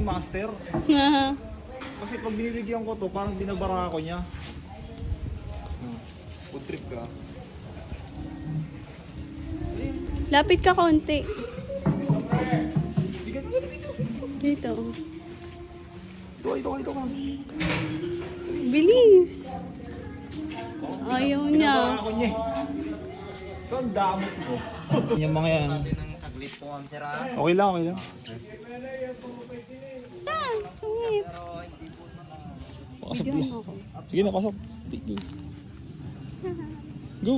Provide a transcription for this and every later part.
yung master. Kasi pag binibigyan ko to, parang binabara ako niya. Hmm. Food trip ka. Lapit ka konti. Dito. Dito. Ito, ito, ito ka. Bilis. Ayaw niya. Binabara ako niya. Ito ang damot mo. yung mga yan. saglit po, ma'am, sir. ah. Okay lang, okay lang. Ah, sungit. Pasok ako. Sige na, pasok. Go. Go.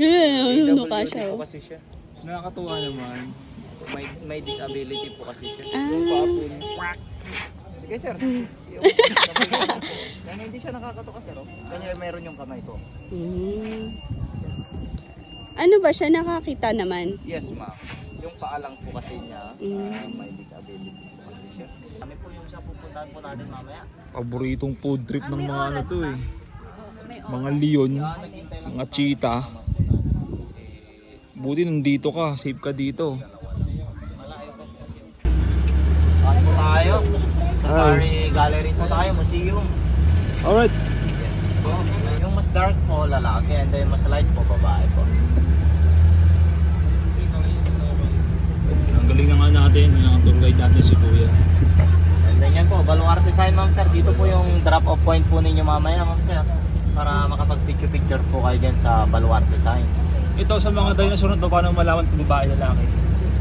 Eh, ano ka siya? po oh. kasi siya. Nakakatuwa naman. May, may disability po kasi siya. Ah. Sige, sir. Yung, Kaya hindi siya nakakatuka, sir. Oh. Kanya meron yung kamay ko. Hmm. Ano ba siya? Nakakita naman. Yes, ma'am. Yung paalang po kasi niya, Mm. ah, may disability po kasi siya. Kami po yung sa pupuntahan po natin mamaya. Paboritong food trip ng mga ano to eh. May Mga leon, Ah, naghintay lang mga cheetah. Buti nandito ka, safe ka dito. malayo pa po tayo? Safari Gallery po tayo, museum. Alright. Yes po. Dark po, lalaki. And then mas light po, babae po. Ang galing na nga natin, ang tour guide natin si Kuya. And then yan po, Baluarte sign ma'am sir. Dito po yung drop off point po ninyo mamaya ma'am sir. Para makapag-picture-picture po kayo dyan sa Baluarte sign. Ito sa mga dinosaur na to, paano malaman kung babae lalaki?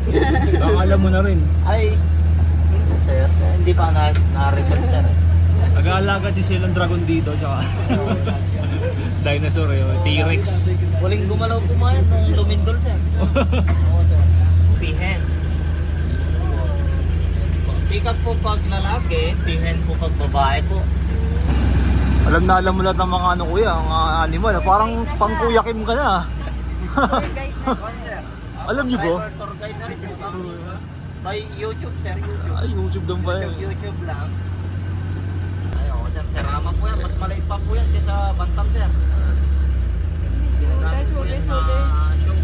Baka alam mo na rin. Ay, minsan sir, hindi pa na, na-reserve sir. Nag-aalaga din silang dragon dito, tsaka dinosaur eh, T-Rex. Huling gumalaw yan nung lumindol sir. Oo sir. Pihen. Pick up po pag lalaki, pihen po pag babae po. Alam na alam mo lahat ng mga ano kuya, mga animal. Parang pang kuya Kim ka na. Alam niyo po. By YouTube sir, YouTube. Ay, YouTube lang ba? YouTube, YouTube lang. Ay, oo, sir. Serama po yan. Mas maliit pa po yan kaysa Bantam, sir. Ginagamit po yan sa show.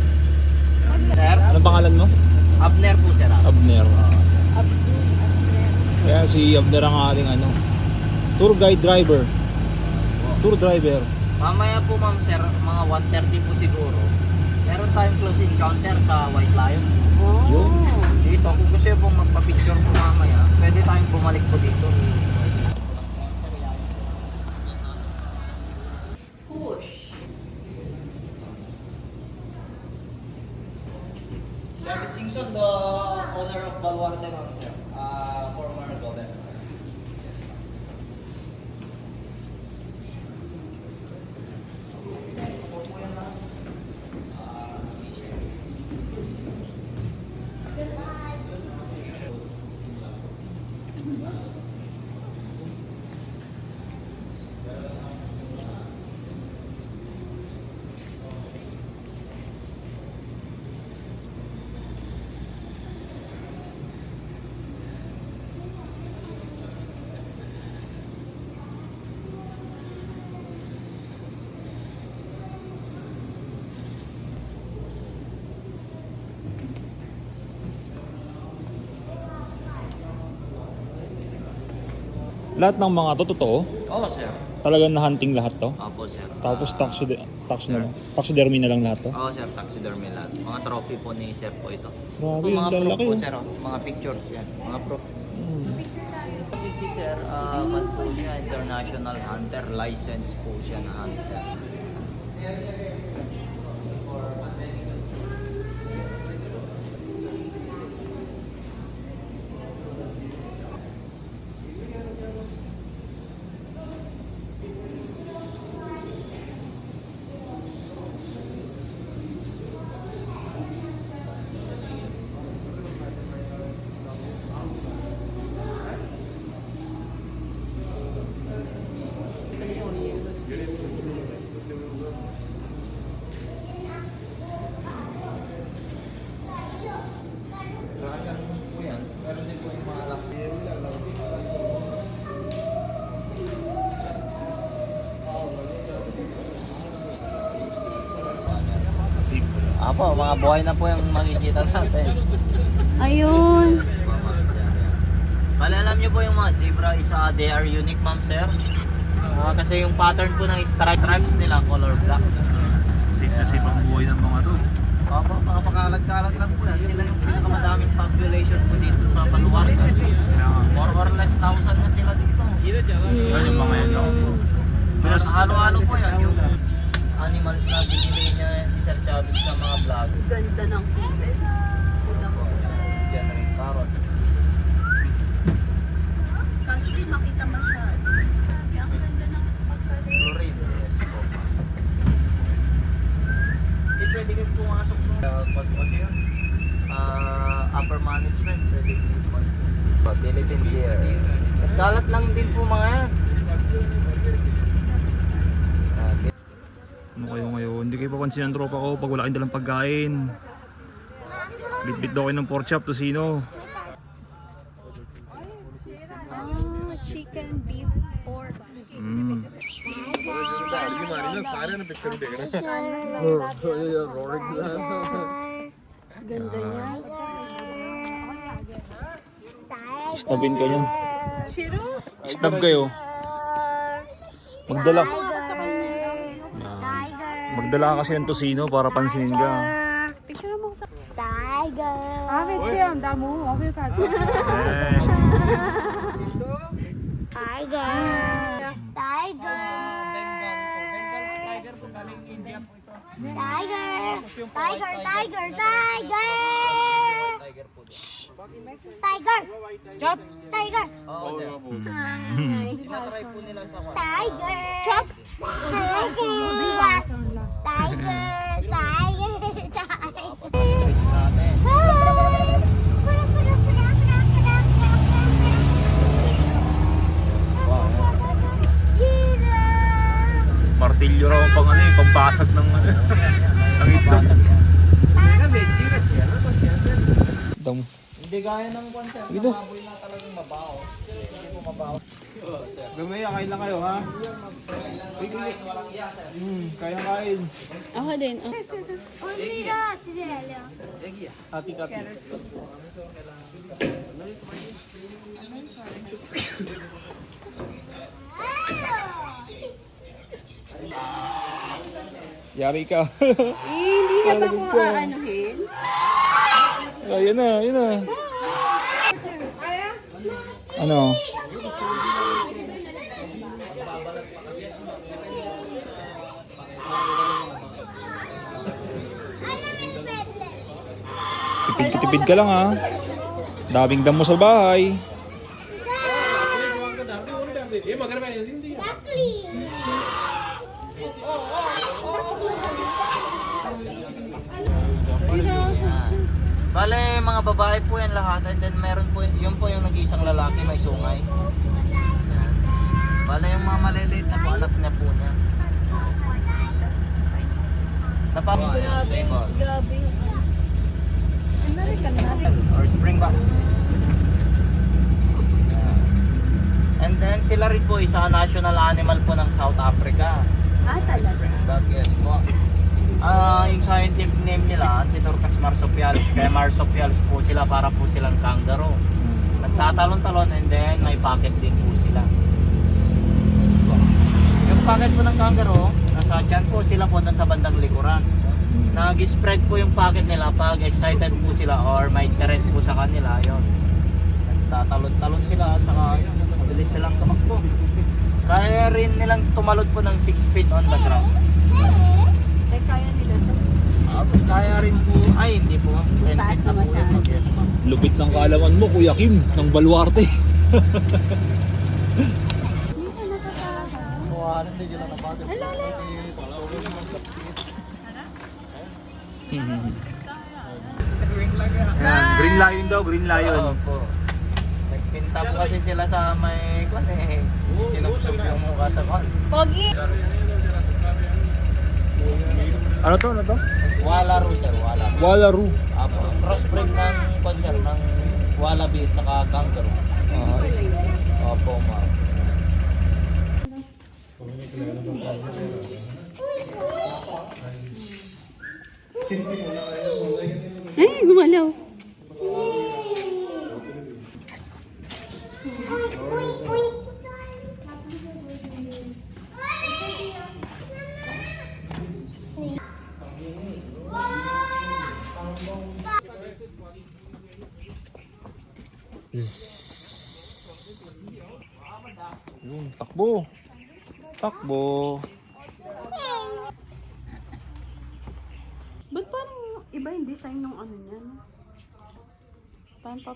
Sir, Anong pangalan mo? Abner po, sir. ah. Abner. Kaya si Abner ang ating ano, tour guide driver. Tour driver. Mamaya po, ma'am, sir, mga 1.30 po siguro. Meron tayong close encounter sa White Lion. Oh. Yun. Dito, kung gusto pong magpa-picture po mamaya, pwede tayong bumalik po dito. Singson, the owner of Baluarte, ma'am, sir. Uh, former governor. Lahat ng mga to, totoo? Oo, sir. Talagang na-hunting lahat to? Opo, sir. Tapos Ah, taxode, tax na lang. Taxidermy na lang lahat to? Oo, sir. Taxidermy lahat. Mga trophy po ni sir po ito. Grabe, Yung mga proof lalaki. po, oh. sir. oh. Mga pictures yan. Mga proof. Hmm. Kasi si sir, uh, man po siya, international hunter. License po siya na hunter. Dragon moose po yan. Meron din po yung mga last Apo, mga buhay na po yung makikita natin. Ayun. Po. Bale, alam niyo po yung mga zebra is uh, they are unique, ma'am, sir. Ah, kasi yung pattern po ng stripe stripes nila, color black. Safe na safe ang buhay ng mga to. Opo, mga pakalat-kalat lang po yan. Sila yung pinakamadaming population po dito sa Baluarte. More or less thousand na sila dito. Yan yung mga yan, no? Pero halo-halo po yan. Yung animals na binili niya ni Sir Chavez sa mga vlog. Ganda ng kilid. Diyan rin parot. Kasi makita masyado. Ang ganda ng pagkalit. Fluorine. Yes po. Hindi pwede kayo pumasok nung uh, pag kasi yun. ah, upper management. Pwede kayo pumasok. Philippine beer. Nagkalat lang din po mga yan. Ano kayo ngayon? Hindi kayo papansin ng tropa ko pag wala kayong dalang pagkain. Bitbit daw kayo ng pork chop, tosino. Ah, chicken, beef, pork. Mm. Ganda niya. Stabin ka yan. Shiro? Stab kayo. Magdala. Magdala ka kasi ng tosino para pansinin ka. Picture mo sa... Tiger. Eh. Tiger. Tiger. Tiger. Tiger, tiger, tiger. Tiger. Chop. Tiger. Oo, sir. Hi. Tinatry po nila sa Tiger. Chop. Tiger. Tiger. Tiger. Martilyo raw ang pang ano eh, pambasag ng ano. ng itlog. Dam. Hindi gaya ng kwansa. Ito. Maboy na talagang mabaho. Hindi po mabaho. Gamaya, kain lang kayo ha? Hmm, kaya kain. Ako din. Oh. Hati kati. Yari ka. Eh, hindi na ba ako aanuhin? Ayan na, ayan na. Ano? Tipid-tipid ka lang ha. Daming damo sa bahay. Bale, mga babae po yan lahat. And then meron po, yun po yung nag-iisang lalaki may sungay. Yan. Bale, yung mga maliliit na po, anak niya po niya. Napap... Grabe. American na. Or springback. And then sila rin po isa national animal po ng South Africa. Ah, talaga? Springback, yes po. Ah, yung scientific name nila, Antitorcas marsupialis. Kaya marsupialis po sila para po silang kangaroo. Nagtatalon-talon and then may pocket din po sila. Yung pocket po ng kangaroo, nasa tiyan po sila po nasa bandang likuran. Nag-spread po yung pocket nila pag excited po sila or may current po sa kanila, yon. Nagtatalon-talon sila at saka mabilis silang tumakbo. Kaya rin nilang tumalon po ng 6 feet on the ground. Eh, kaya nila to. Ah, kaya rin po, ay hindi po. 10 Taas feet na naman po yun. siya. Yes, ma'am. Lupit ng kaalaman mo, Kuya Kim, ng baluarte. Kuhanan din yun ang nabagal. Yan, green lion daw, green lion. Oo po. Nagpinta po kasi sila sa may kwan eh. Sinubsob yung mukha sa kwan. Pogi! Ano to, ano to? Wala ro sir, wala. Walaru. Apo, crossbreed ng kwan sir, ng wallaby at saka kangaroo. Opo, ma'am. Ay, gumalaw. Zzz. Yun, takbo. Takbo. Ba't parang iba yung design ng ano niya? no? Parang pa